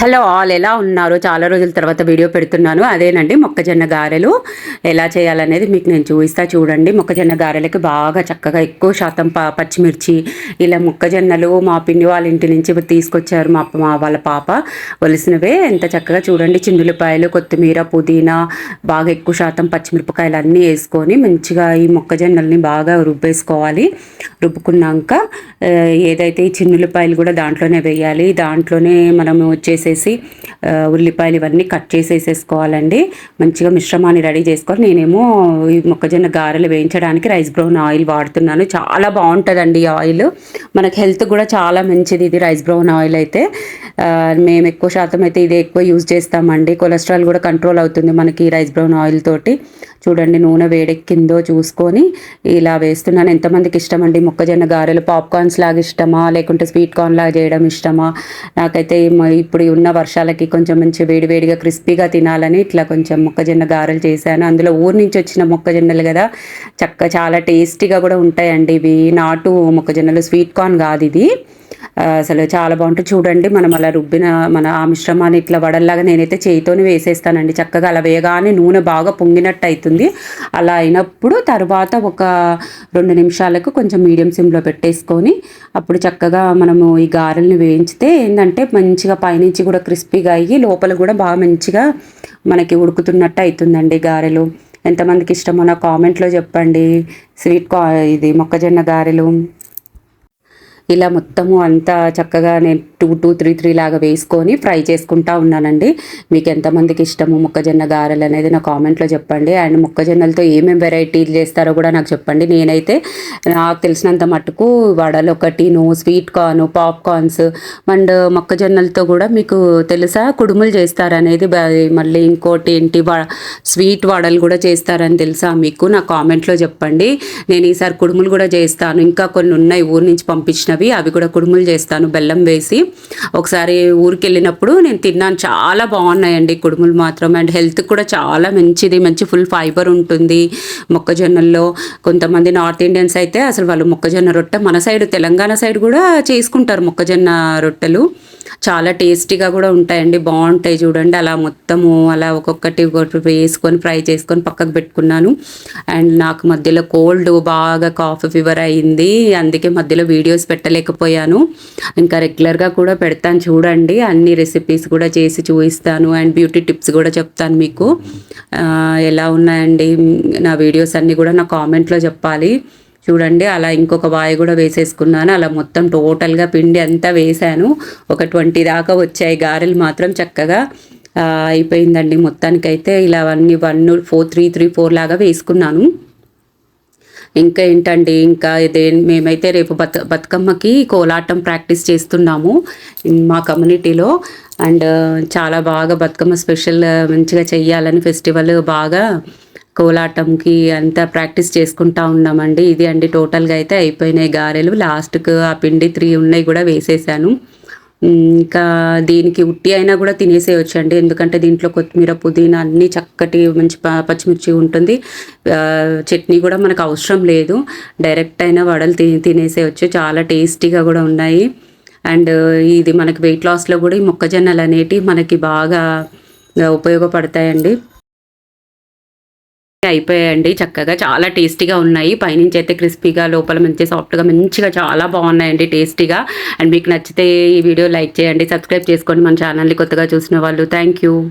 Hello all ఎలా ఉన్నారు? చాలా రోజుల తర్వాత వీడియో పెడుతున్నాను. అదేనండి మొక్కజొన్న గారెలు ఎలా చేయాలనేది మీకు నేను చూపిస్తా చూడండి. మొక్కజొన్న గారెలకి బాగా చక్కగా ఎక్కువ శాతం పచ్చిమిర్చి ఇలా మొక్కజొన్నలు మా పిండి వాళ్ళ ఇంటి నుంచి తీసుకొచ్చారు మా మా వాళ్ళ పాప. వలసినవే ఎంత చక్కగా చూడండి. చిన్నులపాయలు కొత్తిమీర పుదీనా బాగా ఎక్కువ శాతం పచ్చిమిరపకాయలు అన్నీ వేసుకొని మంచిగా ఈ మొక్కజొన్నల్ని బాగా రుబ్బేసుకోవాలి. రుబ్బుకున్నాక ఏదైతే ఈ చిన్నులపాయలు కూడా దాంట్లోనే వేయాలి. దాంట్లోనే మనము వచ్చేసి వేసేసి ఉల్లిపాయలు ఇవన్నీ కట్ చేసేసేసుకోవాలండి. మంచిగా మిశ్రమాన్ని రెడీ చేసుకొని నేనేమో ఈ మొక్కజొన్న గారెలు వేయించడానికి రైస్ బ్రౌన్ ఆయిల్ వాడుతున్నాను. చాలా బాగుంటుందండి ఈ ఆయిల్. మనకి హెల్త్ కూడా చాలా మంచిది ఇది రైస్ బ్రౌన్ ఆయిల్ అయితే. మేము ఎక్కువ శాతం అయితే ఇదే ఎక్కువ యూజ్ చేస్తామండి. కొలెస్ట్రాల్ కూడా కంట్రోల్ అవుతుంది మనకి రైస్ బ్రౌన్ ఆయిల్ తోటి. చూడండి నూనె వేడెక్కిందో చూసుకొని ఇలా వేస్తున్నాను. ఎంతమందికి ఇష్టం అండి మొక్కజొన్న గారెలు పాప్కార్న్స్ లాగా ఇష్టమా? లేకుంటే స్వీట్ కార్న్ లాగా చేయడం ఇష్టమా? నాకైతే ఇప్పుడు ఉన్న వర్షాలకి కొంచెం మంచి వేడివేడిగా క్రిస్పీగా తినాలని ఇట్లా కొంచెం మొక్కజొన్న గారెలు చేశాను. అందులో ఊరు నుంచి వచ్చిన మొక్కజొన్నలు కదా చక్క చాలా టేస్టీగా కూడా ఉంటాయండి ఇవి. నాటు మొక్కజొన్నలు స్వీట్ కార్న్ కాదు ఇది. అసలు చాలా బాగుంటుంది. చూడండి మనం అలా రుబ్బిన మన ఆ మిశ్రమాన్ని ఇట్లా వడల్లాగా నేనైతే చేయితోనే వేసేస్తానండి. చక్కగా అలా వేయగానే నూనె బాగా పొంగినట్టు అవుతుంది అలా అయినప్పుడు తర్వాత ఒక రెండు నిమిషాలకు కొంచెం మీడియం సిమ్లో పెట్టేసుకొని అప్పుడు చక్కగా మనము ఈ గారెల్ని వేయించితే ఏంటంటే మంచిగా పైనుంచి కూడా క్రిస్పీగా అయ్యి లోపల కూడా బాగా మంచిగా మనకి ఉడుకుతున్నట్టు అవుతుందండి గారెలు. ఎంతమందికి ఇష్టమో నా కామెంట్లో చెప్పండి. స్వీట్ కా ఇది మొక్కజొన్న గారెలు. ఇలా మొత్తము అంతా చక్కగా నేను టూ టూ త్రీ త్రీ లాగా వేసుకొని ఫ్రై చేసుకుంటా ఉన్నానండి. మీకు ఎంతమందికి ఇష్టము మొక్కజొన్న గారెలు అనేది నా కామెంట్లో చెప్పండి. అండ్ మొక్కజొన్నలతో ఏమేమి వెరైటీలు చేస్తారో కూడా నాకు చెప్పండి. నేనైతే నాకు తెలిసినంత మట్టుకు వడలు ఒకటిను స్వీట్ కార్న్ పాప్కార్న్స్ అండ్ మొక్కజొన్నలతో కూడా మీకు తెలుసా కుడుములు చేస్తారనేది మళ్ళీ ఇంకోటి ఏంటి స్వీట్ వడలు కూడా చేస్తారని తెలుసా మీకు? నా కామెంట్లో చెప్పండి. నేను ఈసారి కుడుములు కూడా చేస్తాను. ఇంకా కొన్ని ఉన్నాయి ఊరి నుంచి పంపించిన అవి అవి కూడా కుడుములు చేస్తాను బెల్లం వేసి. ఒకసారి ఊరికి వెళ్ళినప్పుడు నేను తిన్నాను చాలా బాగున్నాయండి కుడుములు మాత్రం. అండ్ హెల్త్ కూడా చాలా మంచిది మంచి ఫుల్ ఫైబర్ ఉంటుంది మొక్కజొన్నల్లో. కొంతమంది నార్త్ ఇండియన్స్ అయితే అసలు వాళ్ళు మొక్కజొన్న రొట్టె మన సైడ్ తెలంగాణ సైడ్ కూడా చేసుకుంటారు మొక్కజొన్న రొట్టెలు. చాలా టేస్టీగా కూడా ఉంటాయండి. బాగుంటాయి చూడండి. అలా మొత్తము అలా ఒక్కొక్కటి ఒకటి వేసుకొని ఫ్రై చేసుకొని పక్కకు పెట్టుకున్నాను. అండ్ నాకు మధ్యలో కోల్డ్ బాగా కాఫీ ఫీవర్ అయింది. అందుకే మధ్యలో వీడియోస్ పెట్టలేకపోయాను. ఇంకా రెగ్యులర్గా కూడా పెడతాను చూడండి. అన్ని రెసిపీస్ కూడా చేసి చూపిస్తాను. అండ్ బ్యూటీ టిప్స్ కూడా చెప్తాను మీకు. ఎలా ఉన్నాయండి నా వీడియోస్ అన్నీ కూడా నా కామెంట్లో చెప్పాలి. చూడండి అలా ఇంకొక వాయి కూడా వేసేసుకున్నాను. అలా మొత్తం టోటల్గా పిండి అంతా వేసాను ఒక ట్వంటీ దాకా వచ్చాయి. గారెలు మాత్రం చక్కగా అయిపోయిందండి. మొత్తానికైతే ఇలా అన్ని one four three three four లాగా వేసుకున్నాను. ఇంకా ఏంటండి? ఇంకా ఇదే మేమైతే రేపు బత బతుకమ్మకి కోలాటం ప్రాక్టీస్ చేస్తున్నాము మా కమ్యూనిటీలో. అండ్ చాలా బాగా బతుకమ్మ స్పెషల్ మంచిగా చెయ్యాలని ఫెస్టివల్ బాగా కోలాటంకి అంతా ప్రాక్టీస్ చేసుకుంటా ఉన్నామండి. ఇది అండి టోటల్గా అయితే అయిపోయినాయి గారెలు. లాస్ట్కు ఆ పిండి త్రీ ఉన్నాయి కూడా వేసేసాను. ఇంకా దీనికి ఉట్టి అయినా కూడా తినేసేయొచ్చండి. ఎందుకంటే దీంట్లో కొత్తిమీర పుదీనా అన్నీ చక్కటి మంచి పచ్చిమిర్చి ఉంటుంది. చట్నీ కూడా మనకు అవసరం లేదు. డైరెక్ట్ అయినా వడలు తిని తినేసేయచ్చు. చాలా టేస్టీగా కూడా ఉన్నాయి. అండ్ ఇది మనకి వెయిట్ లాస్లో కూడా ఈ మొక్కజొన్నలు అనేటివి మనకి బాగా ఉపయోగపడతాయండి. అయిపోయాయండి. చక్కగా చాలా టేస్టీగా ఉన్నాయి. పైనుంచి అయితే క్రిస్పీగా లోపల మంచి సాఫ్ట్గా మంచిగా చాలా బాగున్నాయండి టేస్టీగా. అండ్ మీకు నచ్చితే ఈ వీడియో లైక్ చేయండి. సబ్స్క్రైబ్ చేసుకోండి మన ఛానల్ని కొత్తగా చూసిన వాళ్ళు. Thank you.